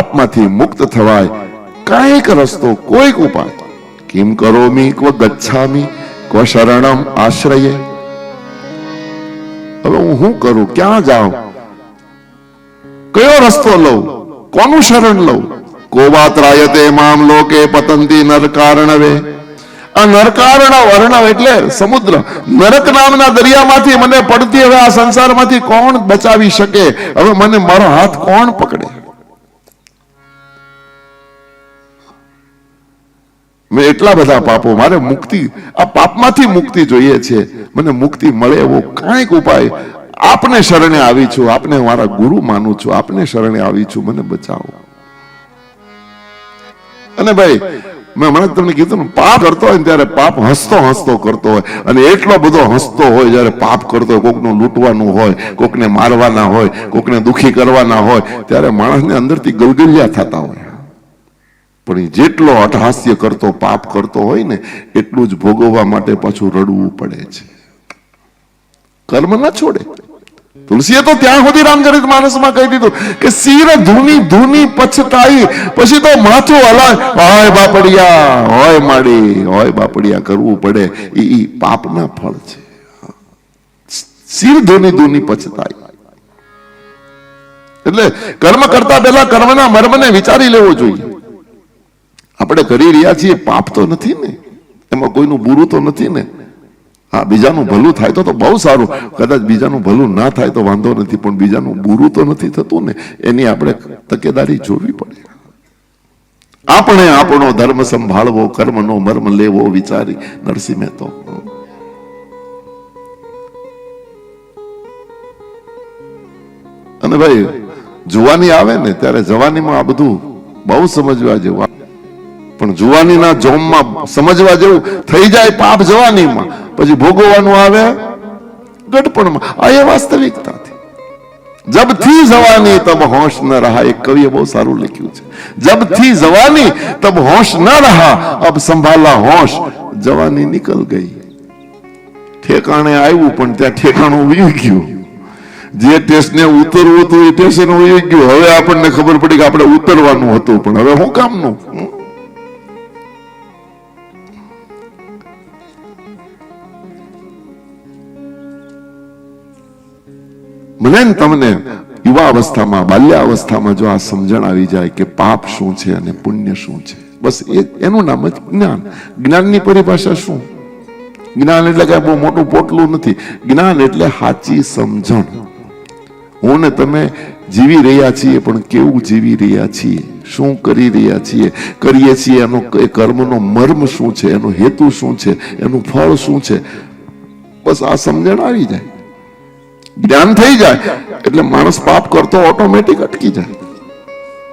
પાપમાંથી મુક્ત થવાય. કાંઈક રસ્તો, કોઈક ઉપાય. કિમ કરોમી ક્વ ગચ્છામી, ક્વ શરણમ આશ્રયે? હવે હું શું કરું? ક્યાં જાઉં? કયો રસ્તો લઉં? કોનું શરણ લઉં? કોવાત્રાયતે મામ લોકે પતંતી નરકારણવે. આ નરકારણ વર્ણવ એટલે સમુદ્ર. નરક નામના દરિયામાંથી મને પડતી હવે આ સંસારમાંથી કોણ બચાવી શકે? હવે મને મારો હાથ કોણ પકડે? મેં એટલા બધા પાપો મારે મુક્તિ, આ પાપમાંથી મુક્તિ જોઈએ છે. મને મુક્તિ મળે એવો કાંઈક ઉપાય. આપને શરણે આવી છું, આપને મારા ગુરુ માનું છું, આપને શરણે આવી છું, મને બચાવો. અને ભાઈ, મેં હમણાં તમને કીધું પાપ કરતો હોય ત્યારે પાપ હસતો હસતો કરતો હોય. અને એટલો બધો હસતો હોય જ્યારે પાપ કરતો હોય, કોકનું લૂંટવાનું હોય, કોકને મારવાના હોય, કોકને દુખી કરવાના હોય, ત્યારે માણસને અંદરથી ગલગલિયા થતા હોય. પણ જેટલો અટહાસ્ય કરતો, પાપ કરતો હોય ને, એટલું જ ભોગવવા માટે પાછું રડવું પડે છે. કર્મ ના છોડે. તુલસીએ તો ત્યાં સુધી રામચરિત માનસમાં કહી દીધું કે શિર ધૂની ધૂની પછતાઈ, પછી તો માથું હલાય હોય બાપડિયા, હોય માડી, હોય બાપડિયા, કરવું પડે. એ પાપના ફળ છે. સિર ધૂની ધૂની પછતાઈ. એટલે કર્મ કરતા પહેલા કર્મના મર્મને વિચારી લેવો જોઈએ. આપણે કરી રહ્યા છીએ, પાપ તો નથી ને. એમાં કોઈનું બુરું તો નથી ને. હા, બીજાનું ભલું થાય તો બહુ સારું. કદાચ બીજાનું ભલું ના થાય તો વાંધો નથી, પણ બીજાનું બુરું તો નથી થતું ને. એની આપણે તકેદારી જોવી પડે. આપણે આપણો ધર્મ સંભાળવો, કર્મનો મર્મ લેવો વિચારી નરસિંહ મહેતો. અને ભાઈ, જુવાની આવે ને, ત્યારે જવાનીમાં આ બધું બહુ સમજવા જેવું. પણ જુવાનીના જોમમાં સમજવા જેવું થઈ જાય પાપ જવાનીમાં. પછી ભોગવવાનું આવે ગઢપણમાં. આ એ વાસ્તવિકતાથી. જબથી જવાની તબ હોશ ન રહા. એક કવિએ બહુ સારું લખ્યું છે. જબથી જવાની તબ હોશ ન રહા. અબ સંભાલા હોશ જવાની નીકળ ગઈ. ઠેકાણે આવ્યું પણ ત્યાં ઠેકાણું વી ગયું. જે ટેસ્ટને ઉતરવું હતું એ ટેસ્ટ વી ગયું. હવે આપણને ખબર પડી કે આપણે ઉતરવાનું હતું પણ હવે શું કામનું મને તમને યુવા અવસ્થામાં બાલ્ય અવસ્થામાં જો આ સમજણ આવી જાય કે પાપ શું છે અને પુણ્ય શું છે. બસ એ એનું નામ જ જ્ઞાન. જ્ઞાનની પરિભાષા શું? જ્ઞાન એટલે કઈ બહુ મોટું પોટલું નથી. જ્ઞાન એટલે સાચી સમજણ. હું ને તમે જીવી રહ્યા છીએ, પણ કેવું જીવી રહ્યા છીએ? શું કરી રહ્યા છીએ? કરીએ છીએ એનો એ કર્મનો મર્મ શું છે? એનો હેતુ શું છે? એનું ફળ શું છે? બસ આ સમજણ આવી જાય. જ્ઞાન થઈ જાય. એટલે માણસ પાપ કરતો ઓટોમેટિક અટકી જાય.